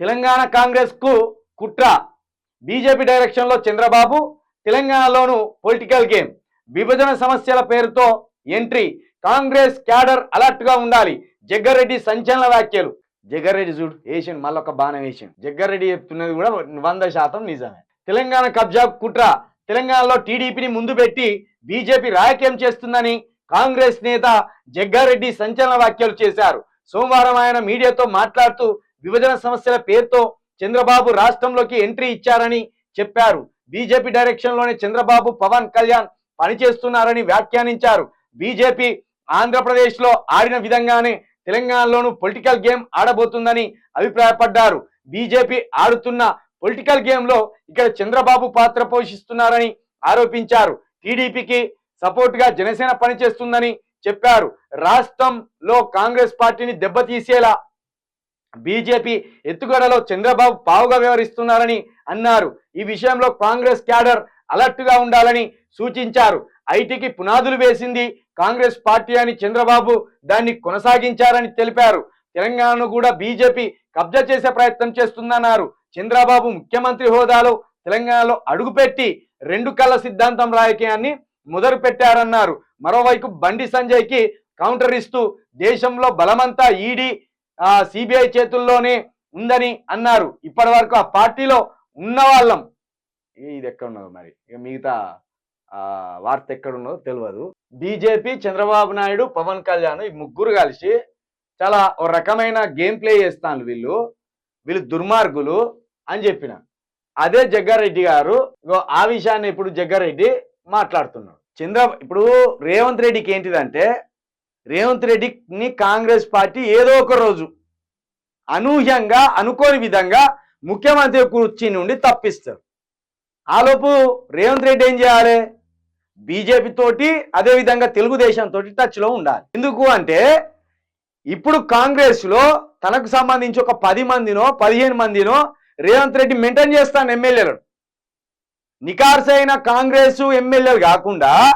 తెలంగాణ కాంగ్రెస్కు కుట్ర. బీజేపీ డైరెక్షన్లో చంద్రబాబు తెలంగాణలోను పొలిటికల్ గేమ్. విభజన సమస్యల పేరుతో ఎంట్రీ. కాంగ్రెస్ క్యాడర్ అలర్ట్గా ఉండాలి. జగ్గారెడ్డి సంచలన వ్యాఖ్యలు. జగ్గారెడ్డి చూడు వేసిండు మళ్ళొక బాణం వేసిండు. జగ్గారెడ్డి చెప్తున్నది కూడా వంద శాతం నిజమే. తెలంగాణ కబ్జా కుట్ర. తెలంగాణలో టీడీపీని ముందు పెట్టి బీజేపీ రాజకీయం చేస్తుందని కాంగ్రెస్ నేత జగ్గారెడ్డి సంచలన వ్యాఖ్యలు చేశారు. సోమవారం ఆయన మీడియాతో మాట్లాడుతూ విభజన సమస్యల పేరుతో చంద్రబాబు రాష్ట్రంలోకి ఎంట్రీ ఇచ్చారని చెప్పారు. బీజేపీ డైరెక్షన్లోనే చంద్రబాబు పవన్ కళ్యాణ్ పనిచేస్తున్నారని వ్యాఖ్యానించారు. బీజేపీ ఆంధ్రప్రదేశ్లో ఆడిన విధంగానే తెలంగాణలోనూ పొలిటికల్ గేమ్ ఆడబోతుందని అభిప్రాయపడ్డారు. బీజేపీ ఆడుతున్న పొలిటికల్ గేమ్లో ఇక్కడ చంద్రబాబు పాత్ర పోషిస్తున్నారని ఆరోపించారు. టీడీపీకి సపోర్ట్గా జనసేన పనిచేస్తుందని చెప్పారు. రాష్ట్రంలో కాంగ్రెస్ పార్టీని దెబ్బతీసేలా బీజేపీ ఎత్తుగడలో చంద్రబాబు పావుగా వ్యవహరిస్తున్నారని అన్నారు. ఈ విషయంలో కాంగ్రెస్ క్యాడర్ అలర్ట్గా ఉండాలని సూచించారు. ఐటీకి పునాదులు వేసింది కాంగ్రెస్ పార్టీ అని చంద్రబాబు దాన్ని కొనసాగించారని తెలిపారు. తెలంగాణను కూడా బీజేపీ కబ్జా చేసే ప్రయత్నం చేస్తుందన్నారు. చంద్రబాబు ముఖ్యమంత్రి హోదాలో తెలంగాణలో అడుగుపెట్టి రెండు కళ్ళ సిద్ధాంతం రాజకీయాన్ని మొదలు పెట్టారన్నారు మరోవైపు బండి సంజయ్కి కౌంటర్ ఇస్తూ దేశంలో బలమంతా ఈడీ సిబిఐ చేతుల్లోనే ఉందని అన్నారు. ఇప్పటి వరకు ఆ పార్టీలో ఉన్న వాళ్ళం ఇది ఎక్కడున్నదో మరి? ఇక మిగతా వార్త ఎక్కడున్నదో తెలియదు బీజేపీ చంద్రబాబు నాయుడు పవన్ కళ్యాణ్ ఈ ముగ్గురు కలిసి చాలా ఒక రకమైన గేమ్ ప్లే చేస్తాను వీళ్ళు. వీళ్ళు దుర్మార్గులు అని చెప్పిన. అదే జగ్గారెడ్డి గారు ఆ విషయాన్ని ఇప్పుడు జగ్గారెడ్డి మాట్లాడుతున్నాడు. చంద్ర ఇప్పుడు రేవంత్ రెడ్డికి ఏంటిదంటే రేవంత్ రెడ్డిని కాంగ్రెస్ పార్టీ ఏదో ఒక రోజు అనూహ్యంగా అనుకోని విధంగా ముఖ్యమంత్రి కుర్చీ నుండి తప్పిస్తారు. ఆలోపు రేవంత్ రెడ్డి ఏం చేయాలి? బీజేపీ తోటి అదే విధంగా తెలుగుదేశం తోటి టచ్లో ఉండాలి. ఎందుకు అంటే ఇప్పుడు కాంగ్రెస్లో తనకు సంబంధించి ఒక పది మందినో పదిహేను మందినో రేవంత్ రెడ్డి మెయింటైన్ చేస్తాను ఎమ్మెల్యేలను. నికార్సైన కాంగ్రెస్ ఎమ్మెల్యేలు కాకుండా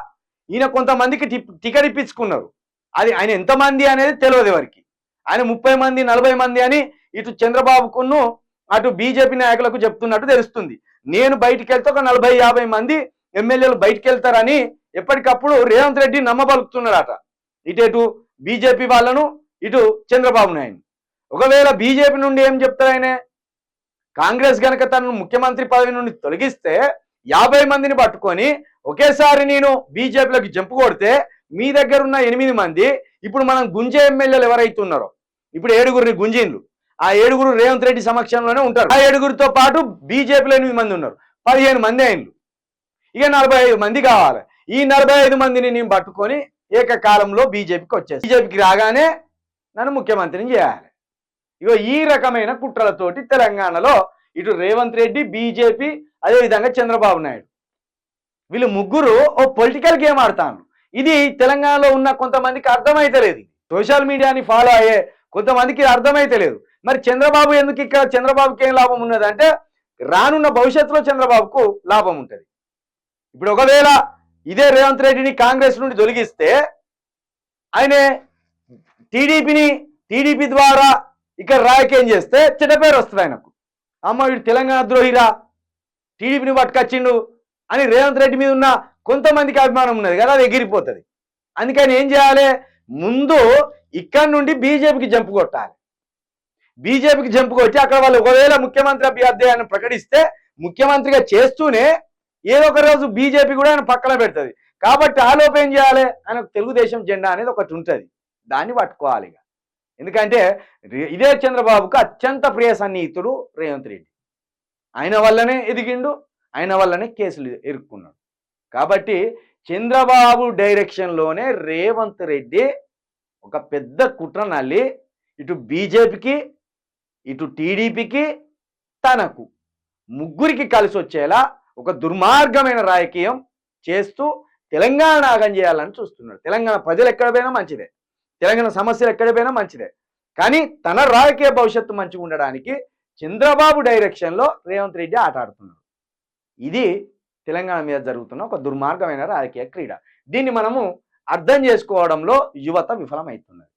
ఈయన కొంతమందికి టిప్- టికెట్ ఇప్పించుకున్నారు. అది ఆయన ఎంతమంది అనేది తెలియదు ఎవరికి. ఆయన ముప్పై మంది నలభై మంది అని ఇటు చంద్రబాబుకును అటు బీజేపీ నాయకులకు చెప్తున్నట్టు తెలుస్తుంది. నేను బయటికి వెళ్తే ఒక నలభై యాభై మంది ఎమ్మెల్యేలు బయటికి వెళ్తారని ఎప్పటికప్పుడు రేవంత్ రెడ్డి నమ్మబలుకుతున్నాడట ఇటు బీజేపీ వాళ్ళను ఇటు చంద్రబాబు నాయుడు. ఒకవేళ బీజేపీ నుండి ఏం చెప్తారు ఆయన? కాంగ్రెస్ గనక తనను ముఖ్యమంత్రి పదవి నుండి తొలగిస్తే యాభై మందిని పట్టుకొని ఒకేసారి నేను బీజేపీలోకి జంపు కొడితే మీ దగ్గర ఉన్న ఎనిమిది మంది ఇప్పుడు మనం గుంజే ఎమ్మెల్యేలు ఎవరైతే ఉన్నారో ఇప్పుడు ఏడుగురిని గుంజీన్లు ఆ ఏడుగురు రేవంత్ రెడ్డి సమక్షంలోనే ఉంటారు. ఆ ఏడుగురితో పాటు బీజేపీలో ఎనిమిది మంది ఉన్నారు. పదిహేను మంది అయిండ్లు. ఇక నలభై ఐదు మంది కావాలి. ఈ నలభై ఐదు మందిని నేను పట్టుకొని ఏకకాలంలో బీజేపీకి వచ్చేసి బీజేపీకి రాగానే నన్ను ముఖ్యమంత్రిని చేయాలి. ఇగో ఈ రకమైన కుట్రలతోటి తెలంగాణలో ఇటు రేవంత్ రెడ్డి బీజేపీ అదేవిధంగా చంద్రబాబు నాయుడు. వీళ్ళు ముగ్గురు ఓ పొలిటికల్ గేమ్ ఆడతాను ఇది తెలంగాణలో ఉన్న కొంతమందికి అర్థమైతలేదు. సోషల్ మీడియాని ఫాలో అయ్యే కొంతమందికి అర్థమైతలేదు. మరి చంద్రబాబు ఎందుకు ఇక్కడ? చంద్రబాబుకి ఏం లాభం ఉన్నది అంటే రానున్న భవిష్యత్తులో చంద్రబాబుకు లాభం ఉంటుంది. ఇప్పుడు ఒకవేళ ఇదే రేవంత్ రెడ్డిని కాంగ్రెస్ నుండి తొలగిస్తే ఆయన టీడీపీని టీడీపీ ద్వారా ఇక్కడ రాయకేం చేస్తే చెడ్డ పేరు వస్తుంది ఆయనకు. అమ్మ వీడు తెలంగాణ ద్రోహిరా టీడీపీని పట్టుకొచ్చిండు అని రేవంత్ రెడ్డి మీద ఉన్న కొంతమందికి అభిమానం ఉన్నది కదా అది ఎగిరిపోతుంది. అందుకని ఏం చేయాలి? ముందు ఇక్కడ నుండి బీజేపీకి జంపు కొట్టాలి. బీజేపీకి జంపు కొట్టి అక్కడ వాళ్ళు ఒకవేళ ముఖ్యమంత్రి అభ్యర్థి ఆయన ప్రకటిస్తే ముఖ్యమంత్రిగా చేస్తూనే ఏదో ఒక రోజు బీజేపీ కూడా ఆయన పక్కన పెడుతుంది. కాబట్టి ఆలోపు ఏం చేయాలి? ఆయన తెలుగుదేశం జెండా అనేది ఒకటి ఉంటుంది. దాన్ని పట్టుకోవాలి ఇక. ఎందుకంటే ఇదే చంద్రబాబుకు అత్యంత ప్రియ సన్నిహితుడు రేవంత్ రెడ్డి. ఆయన వల్లనే ఎదిగిండు ఆయన వల్లనే కేసులు ఎరుక్కున్నాడు. కాబట్టి చంద్రబాబు డైరెక్షన్లోనే రేవంత్ రెడ్డి ఒక పెద్ద కుట్ర నల్లి. ఇటు బీజేపీకి ఇటు టీడీపీకి తనకు. ముగ్గురికి కలిసి వచ్చేలా ఒక దుర్మార్గమైన రాజకీయం చేస్తూ తెలంగాణ నాగం చేయాలని చూస్తున్నాడు. తెలంగాణ ప్రజలు ఎక్కడ పోయినా మంచిదే. తెలంగాణ సమస్యలు ఎక్కడ పోయినా మంచిదే. కానీ తన రాజకీయ భవిష్యత్తు మంచిగా ఉండడానికి చంద్రబాబు డైరెక్షన్లో రేవంత్ రెడ్డి ఆట ఆడుతున్నాడు. ఇది తెలంగాణ మీద జరుగుతున్న ఒక దుర్మార్గమైన రాజకీయ క్రీడ. దీన్ని మనము అర్థం చేసుకోవడంలో యువత విఫలమవుతున్నది.